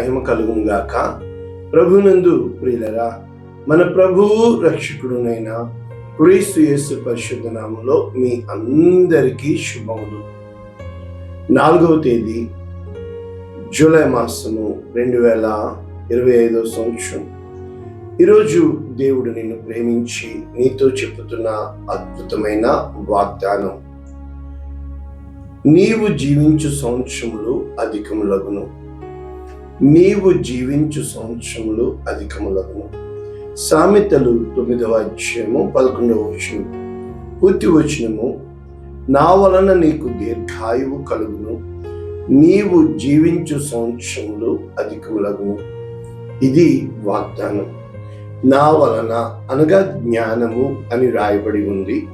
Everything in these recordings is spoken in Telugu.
మహిమ కలుగునుగాక. ప్రభునందు ప్రియులరా మన ప్రభువు రక్షకుడునైన క్రీస్తు యేసు పరిశుద్ధ నామంలో మీ అందరికీ శుభములు. నాలుగవ తేదీ జూలై మాసము రెండు వేల ఇరవై ఐదవ సంవత్సరం. ఈరోజు దేవుడు నిన్ను ప్రేమించి నీతో చెప్తున్న అద్భుతమైన వాగ్దానం. నీవు జీవించు సంవత్సరములు అధికములగును. నీవు జీవించు సంవత్సరములు అధికములగును. సామెతలు తొమ్మిదవ అధ్యాయము పదకొండవ వచనం. పూర్తి వచనము నా వలన నీకు దీర్ఘాయువు కలుగును. నీవు జీవించు సంవత్సరములు అధికములగును. ఇది వాగ్దానం. నా వలన అనగా జ్ఞానము అని రాయబడి ఉంది.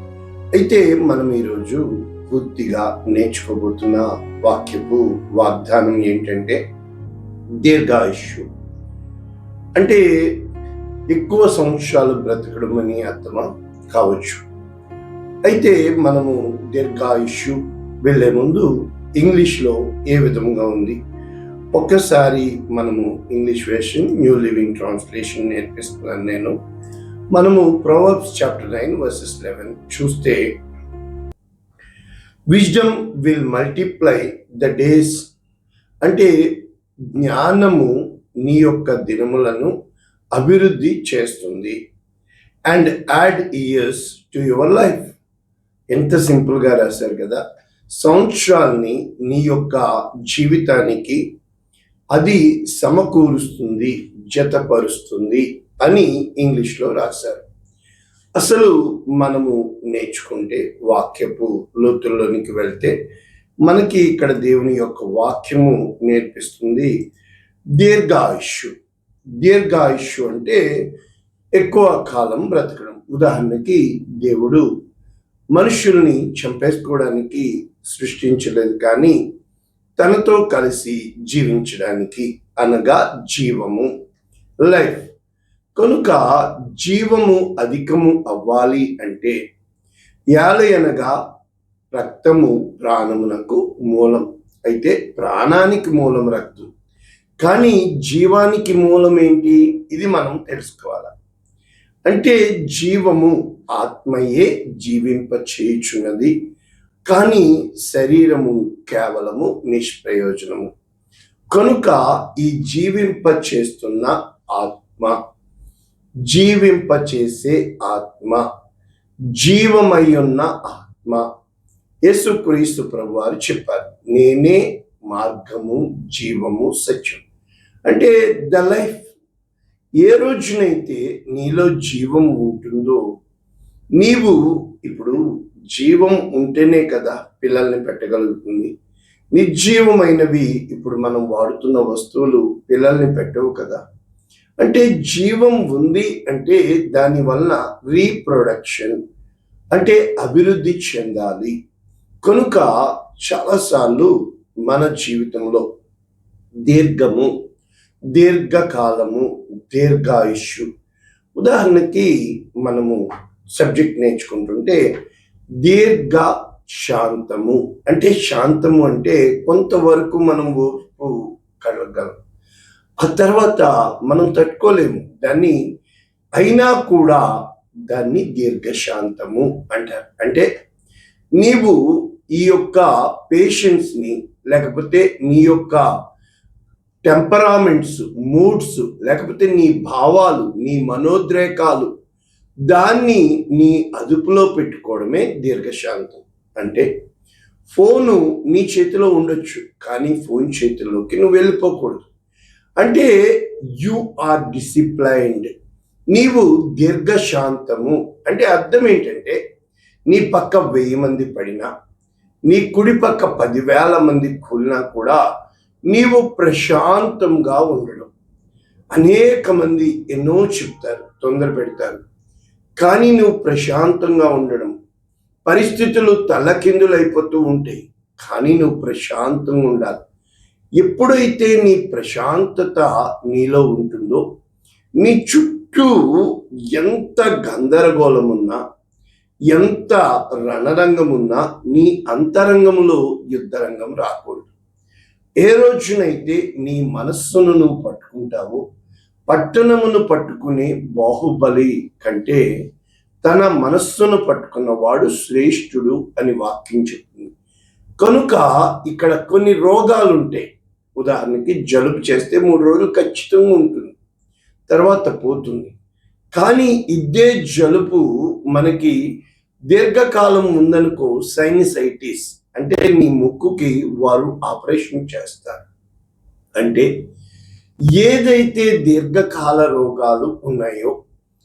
అయితే మనం ఈరోజు పూర్తిగా నేర్చుకోబోతున్న వాక్యపు వాగ్దానం ఏంటంటే దీర్ఘాయుష్యు. అంటే ఎక్కువ సంవత్సరాలు బ్రతకడం అని అర్థమా? కావచ్చు. అయితే మనము దీర్ఘాయుష్యు వెళ్ళే ముందు ఇంగ్లీష్లో ఏ విధంగా ఉంది? ఒక్కసారి మనము English version new living translation నేర్పిస్తున్నాను నేను. మనము Proverbs chapter nine verses eleven చూస్తే wisdom will multiply the days. అంటే జ్ఞానము నీ యొక్క దినములను అభివృద్ధి చేస్తుంది. And add years to your life ఎంత సింపుల్గా రాశారు కదా? సంవత్సరాల్ని నీ యొక్క జీవితానికి అది సమకూరుస్తుంది జతపరుస్తుంది అని ఇంగ్లీష్లో రాశారు. అసలు మనము నేర్చుకుంటే వాక్యపు లోతుల్లోనికి వెళ్తే మనకి ఇక్కడ దేవుని యొక్క వాక్యము నేర్పిస్తుంది దీర్ఘాయుష్యు. దీర్ఘాయుష్యు అంటే ఎక్కువ కాలం బ్రతకడం. ఉదాహరణకి దేవుడు మనుషుల్ని చంపేసుకోవడానికి సృష్టించలేదు కానీ తనతో కలిసి జీవించడానికి అనగా జీవము లైఫ్. కనుక జీవము అధికము అవ్వాలి అంటే యాలయనగా రక్తము ప్రాణమునకు మూలం. అయితే ప్రాణానికి మూలం రక్తం. కానీ జీవానికి మూలం ఏంటి? ఇది మనం తెలుసుకోవాలి. అంటే జీవము ఆత్మయే జీవింప చేయుచున్నది కానీ శరీరము కేవలము నిష్ప్రయోజనము. కనుక ఈ జీవింప చేస్తున్న ఆత్మ జీవింప చేసే ఆత్మ జీవమై ఉన్న ఆత్మ యేసుక్రీస్తు ప్రభు వారు చెప్పారు నేనే మార్గము జీవము సత్యం అంటే ద లైఫ్. ఏ రోజునైతే నీలో జీవం ఉంటుందో నీవు ఇప్పుడు జీవం ఉంటేనే కదా పిల్లల్ని పెట్టగలుగుతుంది. నిర్జీవమైనవి ఇప్పుడు మనం వాడుతున్న వస్తువులు పిల్లల్ని పెట్టవు కదా. అంటే జీవం ఉంది అంటే దానివల్ల రీప్రొడక్షన్ అంటే అభివృద్ధి చెందాలి. కనుక చాలాసార్లు మన జీవితంలో దీర్ఘము దీర్ఘకాలము దీర్ఘాయుష్యు. ఉదాహరణకి మనము సబ్జెక్ట్ నేర్చుకుంటుంటే దీర్ఘ శాంతము అంటే శాంతము అంటే కొంతవరకు మనం ఓపు కలగలం. ఆ తర్వాత మనం తట్టుకోలేము. దాన్ని అయినా కూడా దాన్ని దీర్ఘశాంతము అంటారు. అంటే నీవు ఈ యొక్క పేషెన్స్ని లేకపోతే నీ యొక్క టెంపరామెంట్స్ మూడ్స్ లేకపోతే నీ భావాలు నీ మనోద్రేకాలు దాన్ని నీ అదుపులో పెట్టుకోవడమే దీర్ఘశాంతం. అంటే ఫోను నీ చేతిలో ఉండొచ్చు కానీ ఫోన్ చేతిలోకి నువ్వు వెళ్ళిపోకూడదు. అంటే యు ఆర్ డిసిప్లైన్డ్ నీవు దీర్ఘశాంతము. అంటే అర్థం ఏంటంటే నీ పక్క వెయ్యి మంది పడినా నీ కుడి పక్క పదివేల మంది కూలినా కూడా నీవు ప్రశాంతంగా ఉండడం. అనేక మంది ఎన్నో చెప్తారు తొందర పెడతారు. కానీ నువ్వు ప్రశాంతంగా ఉండడం. పరిస్థితులు తలకిందులైపోతూ ఉంటాయి కానీ నువ్వు ప్రశాంతంగా ఉండాలి. ఎప్పుడైతే నీ ప్రశాంతత నీలో ఉంటుందో నీ చుట్టూ ఎంత గందరగోళం ఉన్నా ఎంత రణరంగం ఉన్నా నీ అంతరంగంలో యుద్ధరంగం రాకూడదు. ఏ రోజునైతే నీ మనస్సును నువ్వు పట్టుకుంటావో పట్టణమును పట్టుకునే బాహుబలి కంటే తన మనస్సును పట్టుకున్నవాడు శ్రేష్ఠుడు అని వాక్యం చెప్తుంది. కనుక ఇక్కడ కొన్ని రోగాలు ఉంటాయి ఉదాహరణకి జలుబు చేస్తే మూడు రోజులు ఖచ్చితంగా ఉంటుంది. తర్వాత పోతుంది. కానీ ఇదే జలుబు మనకి దీర్ఘకాలం ఉందనుకో సైనిసైటిస్ అంటే నీ ముక్కుకి వారు ఆపరేషన్ చేస్తారు. అంటే ఏదైతే దీర్ఘకాల రోగాలు ఉన్నాయో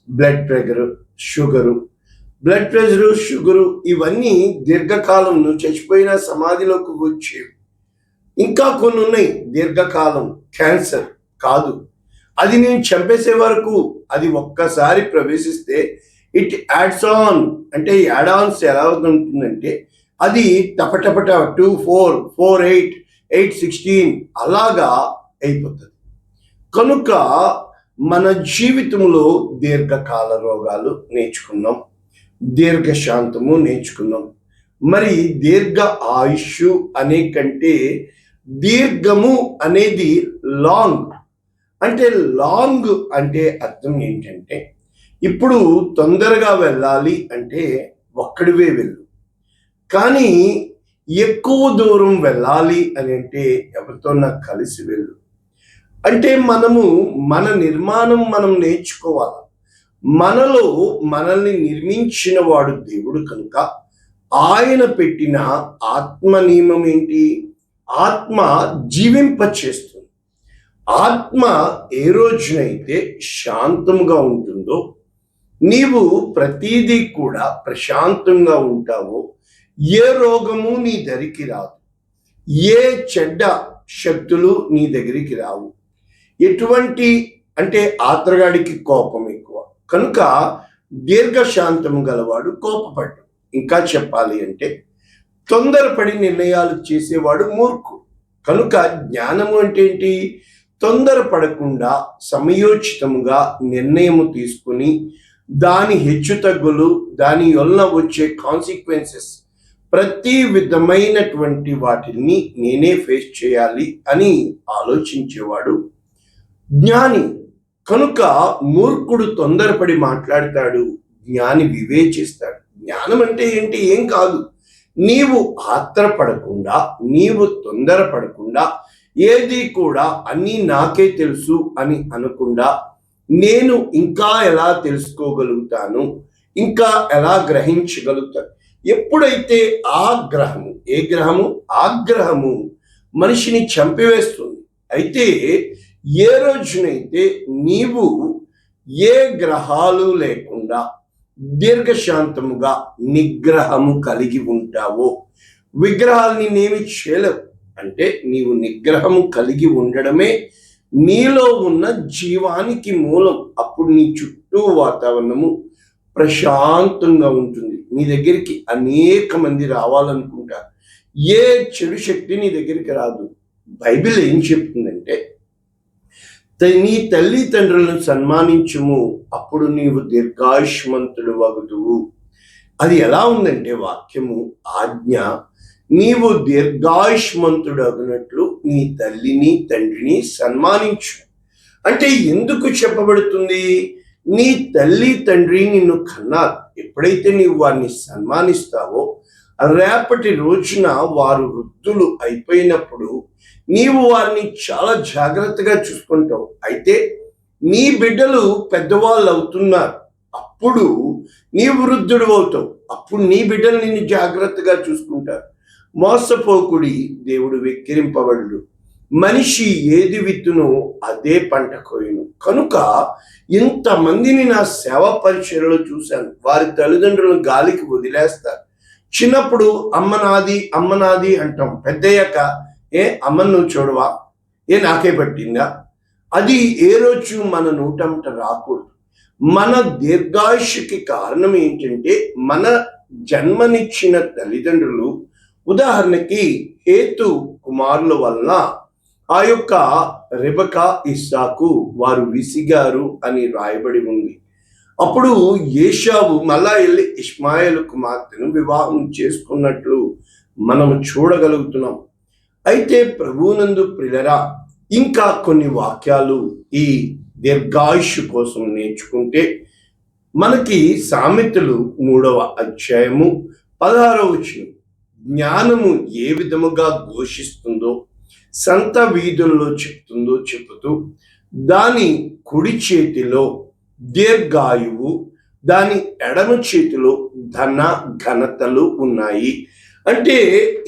blood pressure sugar blood pressure sugar ఇవన్నీ దీర్ఘకాలం నువ్వు చచ్చిపోయిన సమాధిలోకి వచ్చేవి. ఇంకా కొన్ని ఉన్నాయి దీర్ఘకాలం. క్యాన్సర్ కాదు. అది నేను చంపేసే వరకు అది ఒక్కసారి ప్రవేశిస్తే ఇట్ యాడ్స్ ఆన్ అంటే యాడ్ ఆన్స్ ఎలా ఉంటుందంటే అది టపటపట two four four eight eight sixteen అలాగా అయిపోతుంది. కనుక మన జీవితంలో దీర్ఘకాల రోగాలు నేర్చుకున్నాం. దీర్ఘశాంతము నేర్చుకున్నాం. మరి దీర్ఘ ఆయుష్ అనే కంటే దీర్ఘము అనేది లాంగ్ అంటే లాంగ్ అంటే అర్థం ఏంటంటే ఇప్పుడు తొందరగా వెళ్ళాలి అంటే ఒక్కడివే వెళ్ళు. కానీ ఎక్కువ దూరం వెళ్ళాలి అని అంటే ఎవరితో నాకు కలిసి వెళ్ళు. అంటే మనము మన నిర్మాణం మనం నేర్చుకోవాలి. మనలో మనల్ని నిర్మించిన వాడు దేవుడు కనుక ఆయన పెట్టిన ఆత్మ నియమం ఏంటి? ఆత్మ జీవింపచేస్తుంది. ఆత్మ ఏ రోజునైతే శాంతముగా ఉంటుందో నీవు ప్రతీదీ కూడా ప్రశాంతంగా ఉంటావో ఏ రోగము నీ దరికి రాదు. ఏ చెడ్డ శక్తులు నీ దగ్గరికి రావు. ఎటువంటి అంటే ఆత్రగాడికి కోపం ఎక్కువ. కనుక దీర్ఘశాంతము గలవాడు కోపపడ్డు. ఇంకా చెప్పాలి అంటే తొందరపడి నిర్ణయాలు చేసేవాడు మూర్ఖు కనుక జ్ఞానము అంటే ఏంటి? తొందరపడకుండా సమయోచితముగా నిర్ణయము తీసుకుని దాని హెచ్చుతగ్గులు దాని వలన వచ్చే కాన్సిక్వెన్సెస్ ప్రతి విధమైనటువంటి వాటిని నేనే ఫేస్ చేయాలి అని ఆలోచించేవాడు. జ్ఞాని కనుక మూర్ఖుడు తొందరపడి మాట్లాడతాడు జ్ఞాని వివేచిస్తాడు. జ్ఞానం అంటే ఏంటి? ఏం కాదు. నీవు ఆత్రపడకుండా నీవు తొందరపడకుండా ఏది కూడా అన్నీ నాకే తెలుసు అని అనకుండా నేను ఇంకా ఎలా తెలుసుకోగలుగుతాను? ఇంకా ఎలా గ్రహించగలుగుతాను? ఎప్పుడైతే ఆ గ్రహము ఏ గ్రహము? ఆగ్రహము మనిషిని చంపివేస్తుంది. అయితే ఏ రోజునైతే నీవు ఏ గ్రహాలు లేకుండా దీర్ఘశాంతముగా నిగ్రహము కలిగి ఉంటావో విగ్రహాల్ని నేమి చేయలేవు. అంటే నీవు నిగ్రహము కలిగి ఉండడమే నీలో ఉన్న జీవానికి మూలం. అప్పుడు నీ చుట్టూ వాతావరణము ప్రశాంతంగా ఉంటుంది. నీ దగ్గరికి అనేక మంది రావాలనుకుంటారు ఏ చెడు శక్తి నీ దగ్గరికి రాదు. బైబిల్ ఏం చెప్తుందంటే నీ తల్లిదండ్రులను సన్మానించుము. అప్పుడు నీవు దీర్ఘాయుష్మంతుడు వగుదువు అది ఎలా ఉందంటే వాక్యము ఆజ్ఞ నీవు దీర్ఘాయుష్మంతుడగినట్లు నీ తల్లిని తండ్రిని సన్మానించు. అంటే ఎందుకు చెప్పబడుతుంది? నీ తల్లి తండ్రి నిన్ను కన్నారు. ఎప్పుడైతే నీవు వారిని సన్మానిస్తావో రేపటి రోజున వారు వృద్ధులు అయిపోయినప్పుడు నీవు వారిని చాలా జాగ్రత్తగా చూసుకుంటావు. అయితే నీ బిడ్డలు పెద్దవాళ్ళు అవుతున్నారు. అప్పుడు నీ వృద్ధుడు అవుతావు. అప్పుడు నీ బిడ్డలు నిన్ను జాగ్రత్తగా చూసుకుంటారు. మోసపోకుడి దేవుడు వెక్కిరింపబడు మనిషి ఏది విత్తునో అదే పంట కోయును. కనుక ఇంతమందిని నా సేవ పరిచయలో చూశాను. వారి తల్లిదండ్రులను గాలికి వదిలేస్తారు. చిన్నప్పుడు అమ్మ నాది అమ్మ నాది అంటాం. పెద్దయ్యాక ఏ అమ్మను నువ్వు చూడవా? ఏ నాకే పట్టిందా? అది ఏ రోజు మన నూటంట రాకూడదు. మన దీర్ఘాయుష్కి కారణం ఏంటంటే మన జన్మనిచ్చిన తల్లిదండ్రులు ఉదాహరణకి హేతు కుమారుల వలన ఆ యొక్క రిబకా ఇస్సాకు వారు విసిగారు అని రాయబడి ఉంది. అప్పుడు ఏషావు మళ్ళా వెళ్ళి ఇస్మాయిల్ కుమార్తెను వివాహం చేసుకున్నట్లు మనము చూడగలుగుతున్నాం. అయితే ప్రభునందు ప్రిలరా ఇంకా కొన్ని వాక్యాలు ఈ దీర్ఘాయుష్ కోసం నేర్చుకుంటే మనకి సామెతలు మూడవ అధ్యాయము పదహారవ వచనం. జ్ఞానము ఏ విధముగా ఘోషిస్తుందో సంత వీధుల్లో చెప్తుందో చెబుతూ దాని కుడి చేతిలో దీర్ఘాయువు దాని ఎడమ చేతిలో ధన ఘనతలు ఉన్నాయి. అంటే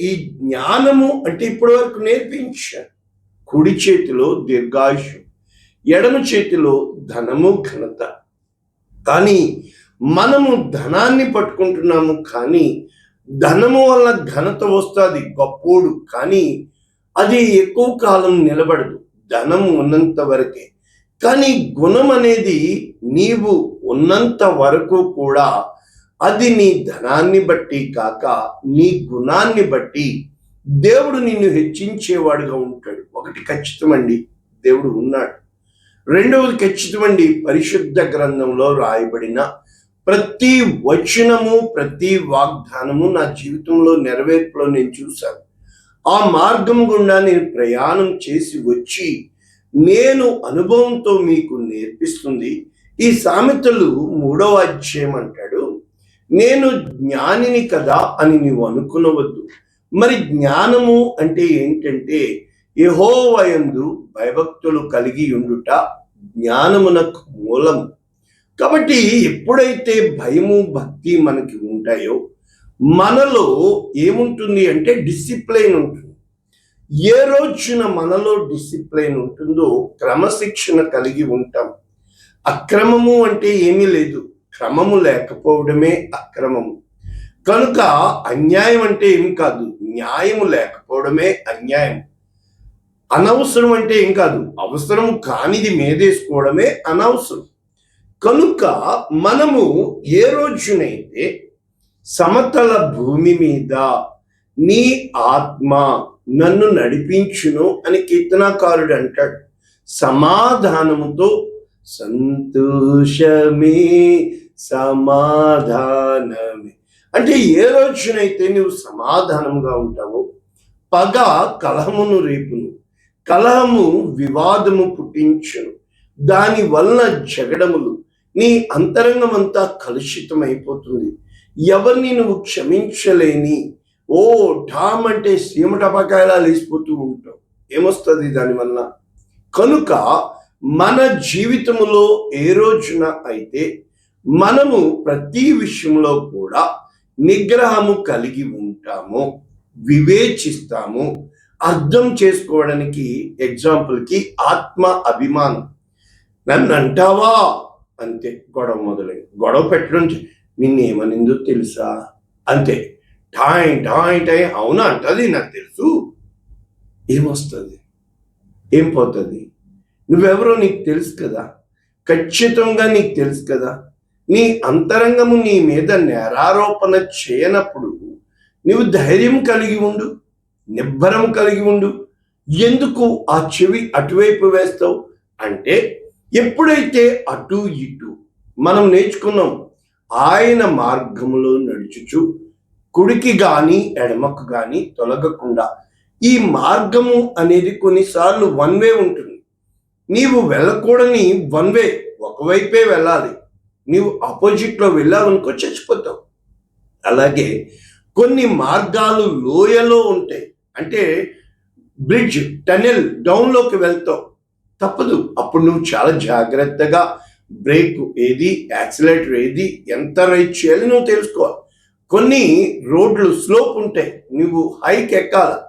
ఈ జ్ఞానము అంటే ఇప్పటి వరకు నేర్పించారు. కుడి చేతిలో దీర్ఘాయుషు ఎడమ చేతిలో ధనము ఘనత. కానీ మనము ధనాన్ని పట్టుకుంటున్నాము కానీ ధనము వల్ల ఘనత వస్తుంది గొప్పోడు. కానీ అది ఎక్కువ కాలం నిలబడదు ధనం ఉన్నంత వరకే. కానీ గుణం అనేది నీవు ఉన్నంత వరకు కూడా అది నీ ధనాన్ని బట్టి కాక నీ గుణాన్ని బట్టి దేవుడు నిన్ను హెచ్చించేవాడుగా ఉంటాడు. ఒకటి ఖచ్చితమండి దేవుడు ఉన్నాడు. రెండవది ఖచ్చితమండి పరిశుద్ధ గ్రంథంలో రాయబడిన ప్రతి వచనము ప్రతి వాగ్దానము నా జీవితంలో నెరవేర్పులో నేను చూశాను. ఆ మార్గం గుండా నేను ప్రయాణం చేసి వచ్చి నేను అనుభవంతో మీకు నేర్పిస్తుంది. ఈ సామెతలు మూడవ అధ్యాయం అంటాడు నేను జ్ఞానిని కదా అని నీవు అనుకునవద్దు. మరి జ్ఞానము అంటే ఏంటంటే యహోవయందు భయభక్తులు కలిగి ఉండుట జ్ఞానమునకు మూలము. కాబట్టి ఎప్పుడైతే భయము భక్తి మనకి ఉంటాయో మనలో ఏముంటుంది అంటే డిసిప్లైన్ ఉంటుంది. ఏ రోజున మనలో డిసిప్లైన్ ఉంటుందో క్రమశిక్షణ కలిగి ఉంటాం. అక్రమము అంటే ఏమీ లేదు. క్రమము లేకపోవడమే అక్రమము. కనుక అన్యాయం అంటే ఏం కాదు. న్యాయము లేకపోవడమే అన్యాయం. అనవసరం అంటే ఏం కాదు. అవసరం కానిది మేదేసుకోవడమే అనవసరం. కనుక మనము ఏ రోజునైతే సమతల భూమి మీద నీ ఆత్మ నన్ను నడిపించును అని కీర్తనాకారుడు అంటాడు సమాధానముతో సంతోషమే సమాధానమే. అంటే ఏ రోజునైతే నువ్వు సమాధానంగా ఉంటావో పగ కలహమును రేపును కలహము వివాదము పుట్టించును దాని వలన జగడములు నీ అంతరంగం అంతా కలుషితం అయిపోతుంది ఎవరిని నువ్వు క్షమించలేని ఓ ఠామ్ అంటే సీమటపకాయలా లేచిపోతూ ఉంటావు. ఏమొస్తుంది దానివల్ల కనుక మన జీవితంలో ఏ రోజున అయితే మనము ప్రతి విషయంలో కూడా నిగ్రహము కలిగి ఉంటాము వివేచిస్తాము అర్థం చేసుకోవడానికి ఎగ్జాంపుల్కి ఆత్మ అభిమానం. నన్ను అంటావా? అంతే గొడవ మొదలైంది గొడవ పెట్టడం నిన్నేమనిందో తెలుసా? అంతే. టాయ్ టాయ్ టాయ్ అవునా అంటది నాకు తెలుసు. ఏమొస్తుంది? ఏం పోతుంది? నువ్వెవరో నీకు తెలుసు కదా. ఖచ్చితంగా నీకు తెలుసు కదా. నీ అంతరంగము నీ మీద నేరారోపణ చేయనప్పుడు నువ్వు ధైర్యం కలిగి ఉండు నిబ్బరం కలిగి ఉండు. ఎందుకు ఆ చెవి అటువైపు వేస్తావు? అంటే ఎప్పుడైతే అటు ఇటు మనం నేర్చుకున్నాం ఆయన మార్గములో నడుచుచు కుడికి కానీ ఎడమకు కానీ తొలగకుండా ఈ మార్గము అనేది కొన్నిసార్లు వన్ వే ఉంటుంది. నీవు వెళ్ళకూడని వన్ వే ఒకవైపే వెళ్ళాలి. నీవు అపోజిట్లో వెళ్ళావనుకో చచ్చిపోతావు. అలాగే కొన్ని మార్గాలు లోయలో ఉంటాయి. అంటే బ్రిడ్జ్ టనెల్ డౌన్లోకి వెళ్తావు. తప్పదు. అప్పుడు నువ్వు చాలా జాగ్రత్తగా బ్రేక్ ఏది యాక్సిలేటర్ ఏది ఎంత రైట్ చేయాలి నువ్వు తెలుసుకోవాలి. కొన్ని రోడ్లు స్లోప్ ఉంటాయి. నువ్వు హైక్ ఎక్కాల.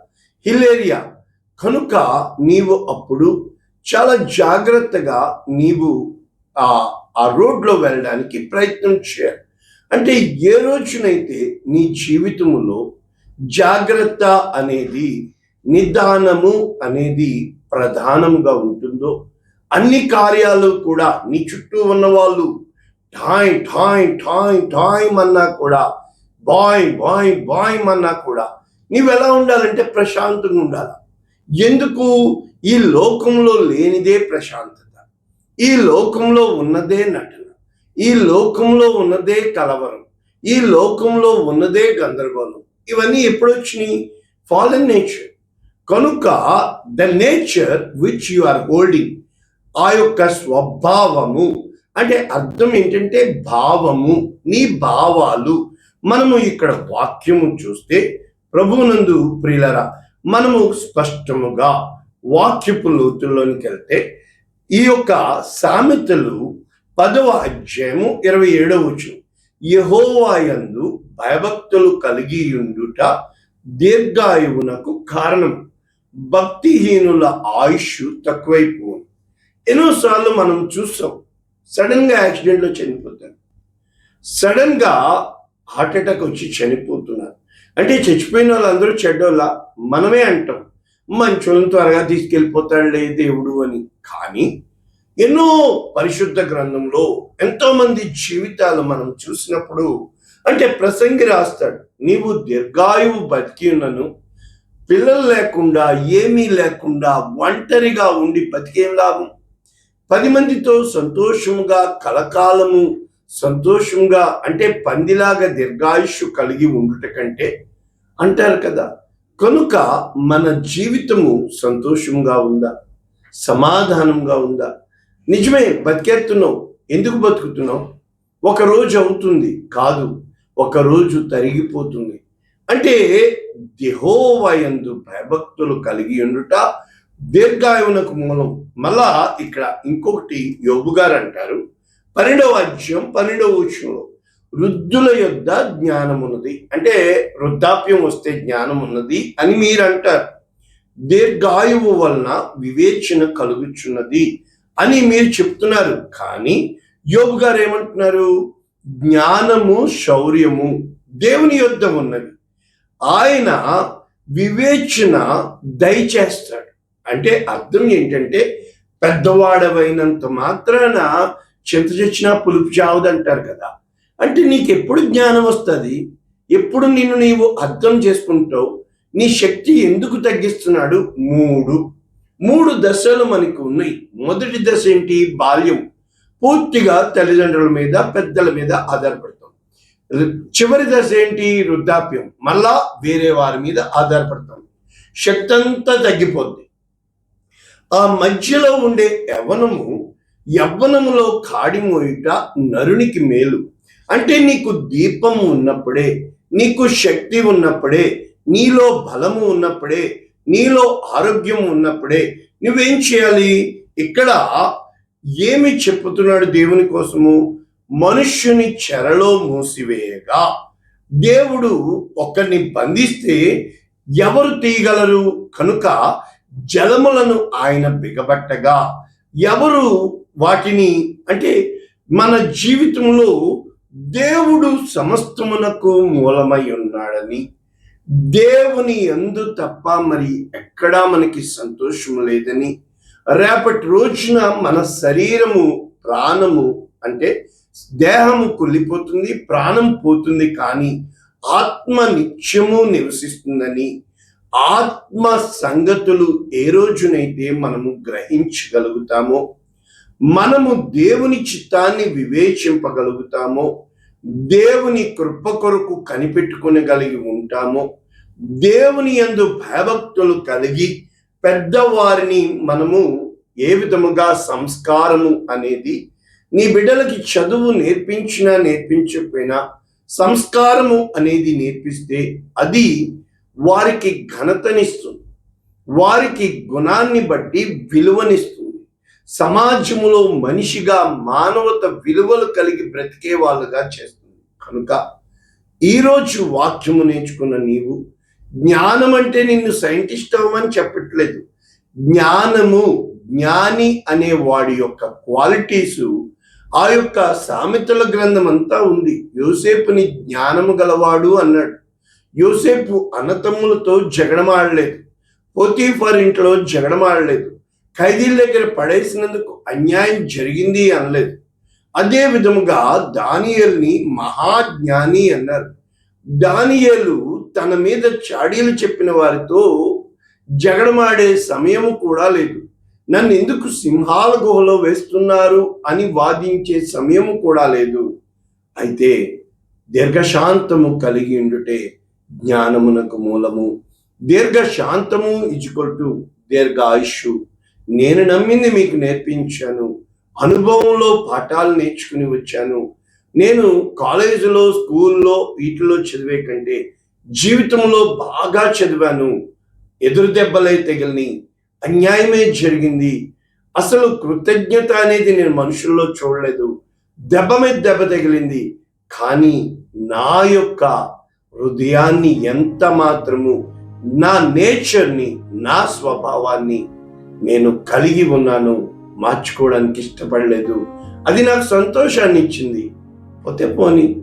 Hill area. కనుక నీవు అప్పుడు చాలా జాగ్రత్తగా నీవు ఆ రోడ్లో వెళ్ళడానికి ప్రయత్నం చేయాలి. అంటే ఏ రోజునైతే నీ జీవితంలో జాగ్రత్త అనేది నిదానము అనేది ప్రధానంగా ఉంటుందో అన్ని కార్యాలు కూడా నీ చుట్టూ ఉన్న వాళ్ళు ఠాయ్ ఠాయ్ ఠాయ్ ఠాయ్ అన్నా కూడా బాయ్ బాయ్ బాయ్ అన్నా కూడా నీవు ఎలా ఉండాలంటే ప్రశాంతంగా ఉండాలి. ఎందుకు? ఈ లోకంలో లేనిదే ప్రశాంతత. ఈ లోకంలో ఉన్నదే నటన. ఈ లోకంలో ఉన్నదే కలవరం. ఈ లోకంలో ఉన్నదే గందరగోళం. ఇవన్నీ ఎప్పుడొచ్చినాయి? ఫాలన్ నేచర్ కనుక the nature which you are holding ఆ యొక్క స్వభావము అంటే అర్థం ఏంటంటే భావము నీ భావాలు. మనము ఇక్కడ వాక్యము చూస్తే ప్రభువునందు ప్రియులరా మనము స్పష్టముగా వాక్యపు లోతుల్లోనికి వెళ్తే ఈ యొక్క సామెతలు పదవ అధ్యాయము ఇరవై ఏడవ వచ్చు యహోవాయందు భయభక్తులు కలిగి ఉండుట దీర్ఘాయువునకు కారణం. భక్తిహీనుల ఆయుష్ తక్కువైపోను. ఎన్నోసార్లు మనం చూస్తాం సడన్గా యాక్సిడెంట్లో చనిపోతారు. సడన్గా హార్ట్ అటాక్ వచ్చి చనిపోతున్నారు. అంటే చచ్చిపోయిన వాళ్ళందరూ చెడ్డోళ్ళ మనమే అంటాం. మంచోళ్ళని త్వరగా తీసుకెళ్ళిపోతాడులే దేవుడు అని. కానీ ఎన్నో పరిశుద్ధ గ్రంథంలో ఎంతోమంది జీవితాలు మనం చూసినప్పుడు అంటే ప్రసంగి రాస్తాడు నీవు దీర్ఘాయువు బతికి ఉన్నను పిల్లలు లేకుండా ఏమీ లేకుండా ఒంటరిగా ఉండి బతికేం లాభం? పది మందితో సంతోషముగా కలకాలము సంతోషంగా అంటే పందిలాగా దీర్ఘాయుష్ కలిగి ఉండుట కంటే అంటారు కదా కనుక మన జీవితము సంతోషంగా ఉందా? సమాధానంగా ఉందా? నిజమే బతికేస్తున్నావు ఎందుకు బతుకుతున్నావు? ఒక రోజు అవుతుంది కాదు ఒక రోజు తరిగిపోతుంది. అంటే దేహోవయందు భయభక్తులు కలిగి ఉండుట దీర్ఘాయువునకు మూలం. మళ్ళా ఇక్కడ ఇంకొకటి యోబు గారు అంటారు పన్నెండవ అధ్యాయం పన్నెండవ విషయంలో వృద్ధుల యొద్ద జ్ఞానం ఉన్నది అంటే వృద్ధాప్యం వస్తే జ్ఞానం ఉన్నది అని మీరు అంటారు దీర్ఘాయువు వలన వివేచన కలుగుచున్నది అని మీరు చెప్తున్నారు. కానీ యోగు గారు ఏమంటున్నారు? జ్ఞానము శౌర్యము దేవుని యొద్ద ఉన్నది. ఆయన వివేచన దయచేస్తాడు. అంటే అర్థం ఏంటంటే పెద్దవాడవైనంత మాత్రాన చింత చచ్చినా పులుపు చావదు అంటారు కదా. అంటే నీకు ఎప్పుడు జ్ఞానం వస్తుంది? ఎప్పుడు నిన్ను నీవు అర్థం చేసుకుంటావు? నీ శక్తి ఎందుకు తగ్గిస్తున్నాడు? మూడు. మూడు దశలు మనకు ఉన్నాయి. మొదటి దశ ఏంటి? బాల్యం. పూర్తిగా తల్లిదండ్రుల మీద పెద్దల మీద ఆధారపడుతుంది. చివరి దశ ఏంటి? వృద్ధాప్యం. మళ్ళా వేరే వారి మీద ఆధారపడతాం. శక్తి అంతా తగ్గిపోద్ది. ఆ మధ్యలో ఉండే యవనము యవ్వనములో కాడిమోయుట నరునికి మేలు. అంటే నీకు దీపం ఉన్నప్పుడే నీకు శక్తి ఉన్నప్పుడే నీలో బలము ఉన్నప్పుడే నీలో ఆరోగ్యం ఉన్నప్పుడే నువ్వేం చేయాలి? ఇక్కడ ఏమి చెప్పుతున్నాడు దేవుని కోసము? మనుష్యుని చెరలో మూసివేయగా. దేవుడు ఒకరిని బంధిస్తే ఎవరు తీయగలరు? కనుక జలములను ఆయన బిగబట్టగా. ఎవరు వాటిని అంటే మన జీవితంలో దేవుడు సమస్తమునకు మూలమై ఉన్నాడని. దేవుని ఎందు తప్ప మరి ఎక్కడా మనకి సంతోషము లేదని. రేపటి రోజున మన శరీరము ప్రాణము అంటే దేహము కుళ్ళిపోతుంది ప్రాణం పోతుంది కానీ ఆత్మ నిత్యము నివసిస్తుందని ఆత్మ సంగతులు ఏ రోజునైతే మనము గ్రహించగలుగుతామో మనము దేవుని చిత్తాన్ని వివేచింపగలుగుతామో దేవుని కృప కొరకు కనిపెట్టుకునగలిగి ఉంటామో దేవుని యందు భయభక్తులు కలిగి పెద్దవారిని మనము ఏ విధముగా సంస్కారము అనేది నీ బిడ్డలకి చదువు నేర్పించినా నేర్పించకపోయినా సంస్కారము అనేది నేర్పిస్తే అది వారికి ఘనతనిస్తుంది. వారికి గుణాన్ని బట్టి విలువనిస్తుంది. సమాజములో మనిషిగా మానవత విలువలు కలిగి బ్రతికే వాళ్ళుగా చేస్తుంది. కనుక ఈరోజు వాక్యము నేర్చుకున్న నీవు జ్ఞానం అంటే నిన్ను సైంటిస్ట్ అవ్వమని చెప్పట్లేదు. జ్ఞానము జ్ఞాని అనే వాడి యొక్క క్వాలిటీస్ ఆ యొక్క సామెతల గ్రంథం అంతా ఉంది. యోసేపుని జ్ఞానము గలవాడు అన్నాడు. యోసేపు అన్నతమ్ములతో జగడమాడలేదు. పోతీఫర్ ఇంట్లో జగడమాడలేదు. ఖైదీల దగ్గర పడేసినందుకు అన్యాయం జరిగింది అనలేదు. అదే విధముగా దానియల్ని మహాజ్ఞాని అన్నారు. దానియలు తన మీద చాడీలు చెప్పిన వారితో జగడమాడే సమయము కూడా లేదు. నన్ను ఎందుకు సింహాల గుహలో వేస్తున్నారు అని వాదించే సమయం కూడా లేదు. అయితే దీర్ఘశాంతము కలిగి ఉండుటే జ్ఞానమునకు మూలము. దీర్ఘ శాంతము టు దీర్ఘ ఆయుష్ నేను నమ్మింది మీకు నేర్పించాను. అనుభవంలో పాఠాలు నేర్చుకుని వచ్చాను. నేను కాలేజీలో స్కూల్లో వీటిలో చదివే కంటే జీవితంలో బాగా చదివాను. ఎదురు దెబ్బలై తగిలిని అన్యాయమే జరిగింది. అసలు కృతజ్ఞత అనేది నేను మనుషుల్లో చూడలేదు. దెబ్బ మీద దెబ్బ తగిలింది. కానీ నా యొక్క హృదయాన్ని ఎంత మాత్రము నా నేచర్ని నా స్వభావాన్ని నేను కలిగి ఉన్నాను మార్చుకోవడానికి ఇష్టపడలేదు. అది నాకు సంతోషాన్ని ఇచ్చింది. పోతే పోని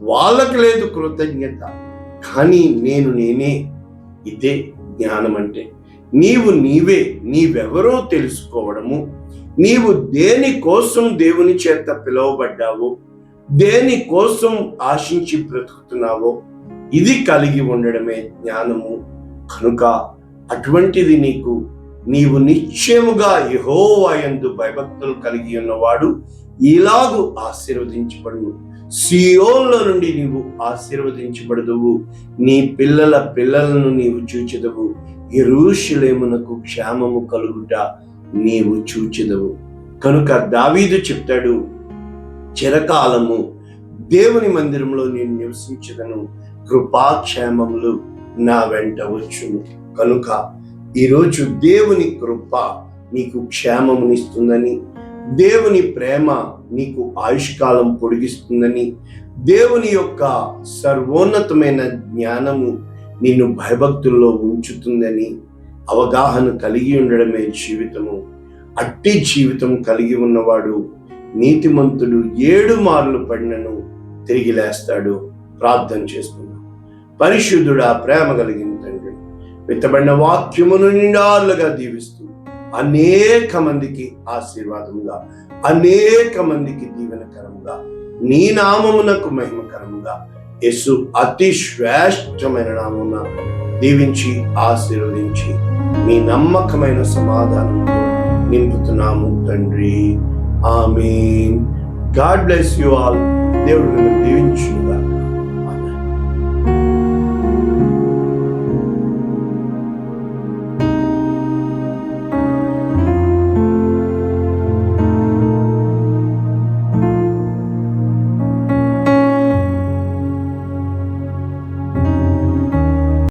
వాళ్ళకి లేదు కృతజ్ఞత. కానీ నేను నేనే ఇదే జ్ఞానం అంటే నీవు నీవే నీవెవరో తెలుసుకోవడము. నీవు దేని కోసం దేవుని చేత పిలువబడ్డావో? దేని కోసం ఆశించి బ్రతుకుతున్నావో? ఇది కలిగి ఉండడమే జ్ఞానము. కనుక అటువంటిది నీకు నీవు నిశ్చయముగా యహోవాయందు భయభక్తులు కలిగి ఉన్నవాడు ఇలాగు ఆశీర్వదించబడు సియోన్లో నుండి నీవు ఆశీర్వదించబడదువు. నీ పిల్లల పిల్లలను నీవు చూచెదవు. ఎరుషులేమునకు క్షేమము కలుగుట నీవు చూచెదవు. కనుక దావీదు చెప్తాడు చిరకాలము దేవుని మందిరంలో నేను నివసించదను. కృపాక్షేమములు నా వెంట వచ్చును. కనుక ఈరోజు దేవుని కృప నీకు క్షేమమునిస్తుందని దేవుని ప్రేమ నీకు ఆయుష్కాలం పొడిగిస్తుందని దేవుని యొక్క సర్వోన్నతమైన జ్ఞానము నిన్ను భయభక్తుల్లో ఉంచుతుందని అవగాహన కలిగి ఉండడమే జీవితము. అట్టి జీవితం కలిగి ఉన్నవాడు నీతిమంతుడు ఏడు మార్లు పడినను తిరిగి లేస్తాడు. ప్రార్థన చేసుకున్నాం పరిశుద్ధుడా ప్రేమ కలిగిన తండ్రి విత్తబడిన వాక్యమును నిండాలుగా దీవిస్తూ అనేక మందికి ఆశీర్వాదముగా అనేక మందికి దీవెనకరముగా నీ నామమునకు మహిమకరముగా యేసు అతి శ్రేష్టమైన నామున దీవించి ఆశీర్వదించి మీ నమ్మకమైన సమాధానంతో నింపుతున్నాము తండ్రి. ఆమె గాడ్ బ్లెస్ యు ఆల్. దేవుడు మిమ్మల్ని దీవించుగా